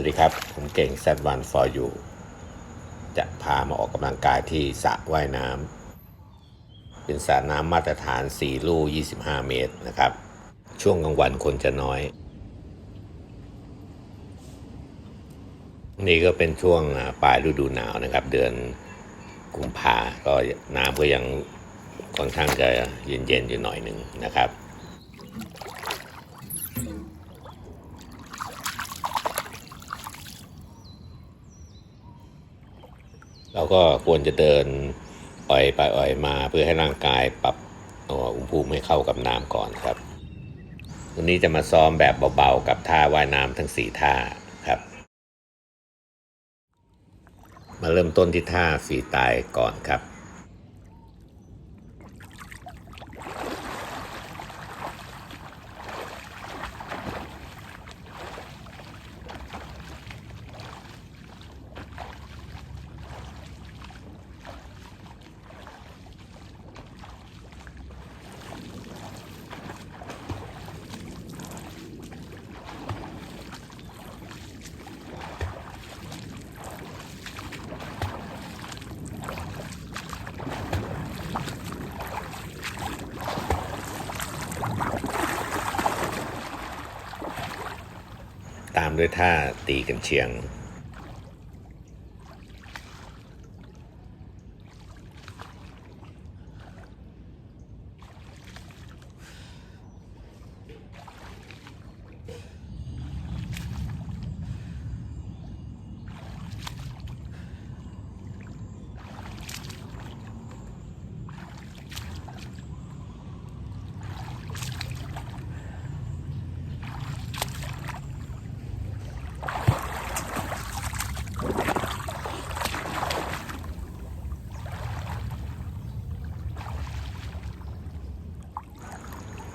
วัสดีครับ ผมเก่ง Z1 for you จะพามาออกกำลังกายที่สระว่ายน้ำเป็นสระน้ำมาตรฐาน 4 ลู่25 เมตรนะครับ ช่วงกลางวันคนจะน้อย นี่ก็เป็นช่วงปลายฤดูหนาวนะครับ เดือนกุมภาก็น้ำก็ยังค่อนข้างจะเย็นๆอยู่หน่อยหนึ่งนะครับ เราก็ควรจะเดินอ่อยไปอ่อยมาเพื่อให้ร่างกายปรับอุณหภูมิให้เข้ากับน้ำก่อนครับ วันนี้จะมาซ้อมแบบเบาๆกับท่าว่ายน้ำทั้ง 4 ท่าครับ มาเริ่มต้นที่ท่าฟรีตายก่อนครับ ด้วยท่าตีกันเชียง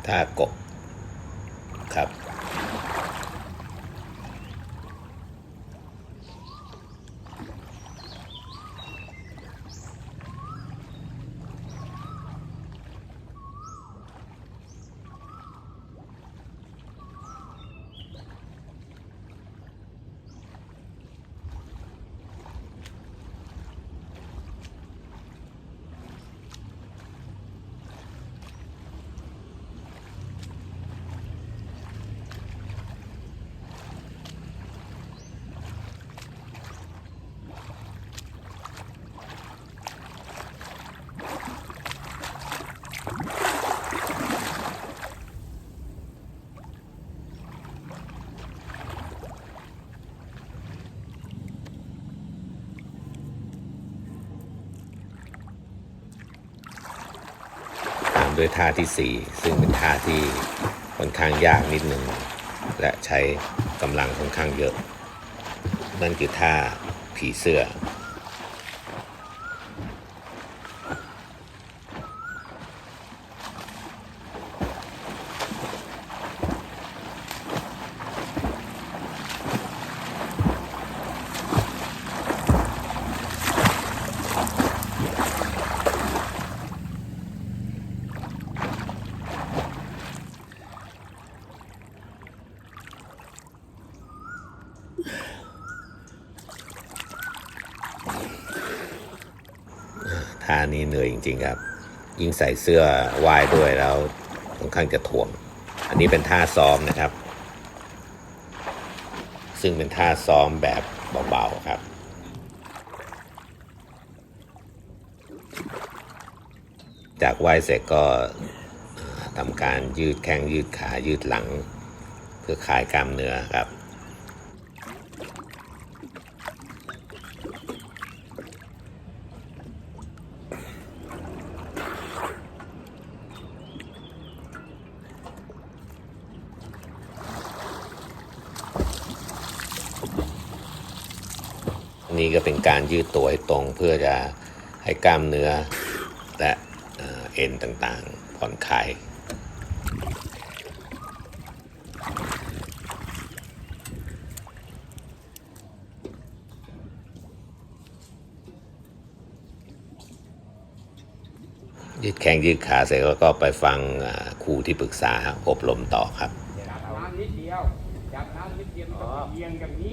ท่ากบครับ ด้วยท่าที่ 4 ซึ่งเป็นท่าที่ค่อนข้างยากนิดหนึ่งและใช้กำลังค่อนข้างเยอะ นั่นคือท่าผีเสื้อ ท่านี้เหนื่อยจริง ๆ ครับ ยิ่งใส่เสื้อว่ายด้วยแล้วค่อนข้างจะถ่วง อันนี้เป็นท่าซ้อมนะครับ ซึ่งเป็นท่าซ้อมแบบเบาๆครับจากว่ายเสร็จก็ทำการยืดแข้งยืดขายืดหลัง เพื่อคลายกล้ามเนื้อครับ นี่ก็เป็นการยืดตัวให้ตรงเพื่อจะให้กล้ามเนื้อและเอ็นต่างๆ ผ่อนคลายยืดแข้งยืดขาเสร็จแล้วก็ไปฟังครูที่ปรึกษาอบรมต่อครับจับน้ำนิดเดียวจับน้ำนิดเดียวมันต้องเอียงอย่างนี้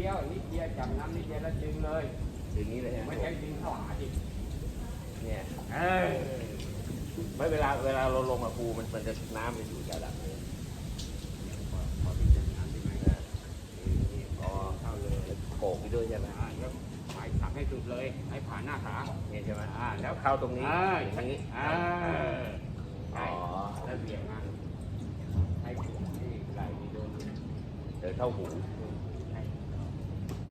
ดนิดเดียวนิดเดียวจับน้ำนิดเดียวแล้วดึงเลยอย่างนี้เลยฮะไม่ใช่ดึงเข้าหาดิเนี่ยเออไม่เวลาเวลาเราลงมาภูมันมันจะน้ำมันอยู่ระดับนี้พอที่จะน้ำได้ไหมนะนี่พอเข้าเลยโขกไปด้วยใช่ไหมอ่าแล้วหมายขับให้สุดเลยให้ผ่านหน้าขานี่ใช่ไหมอ่าแล้แล้ววเข้าตรงนี้อ่าอย่างนี้อ่าอ๋ใช่อแล้วเบี่ยงมาให้ให้ไหล่นี่โดนเดินเข้าหูอ